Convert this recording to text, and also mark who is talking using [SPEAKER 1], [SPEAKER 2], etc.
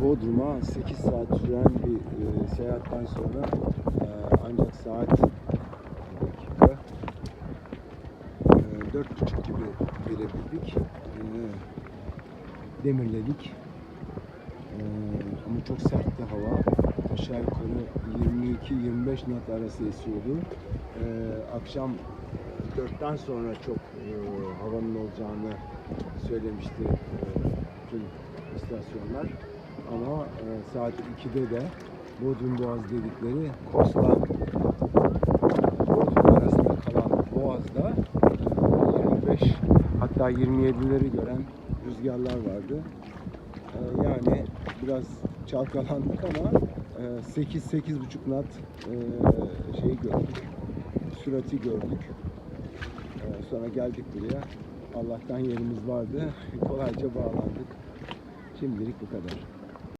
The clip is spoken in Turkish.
[SPEAKER 1] Bodrum'a 8 saat süren bir e, seyahatten sonra e, ancak saat dakika e, dört buçuk gibi gelebildik. E, demirledik. E, ama çok sertti hava. Aşağı yukarı 22-25 knot arası esiyordu. E, akşam 4'ten sonra çok e, havanın olacağını söylemişti e, tüm istasyonlar. Ama e, saat 2'de de Bodrum Boğaz dedikleri Kos'la Bodrum arasında kalan Boğaz'da e, 25 hatta 27'leri gören rüzgarlar vardı. E, yani biraz çalkalandık ama 8-8,5 knot e, şeyi gördük. Sürati gördük. E, sonra geldik buraya. Allah'tan yerimiz vardı. Kolayca bağlandık. Şimdilik bu kadar.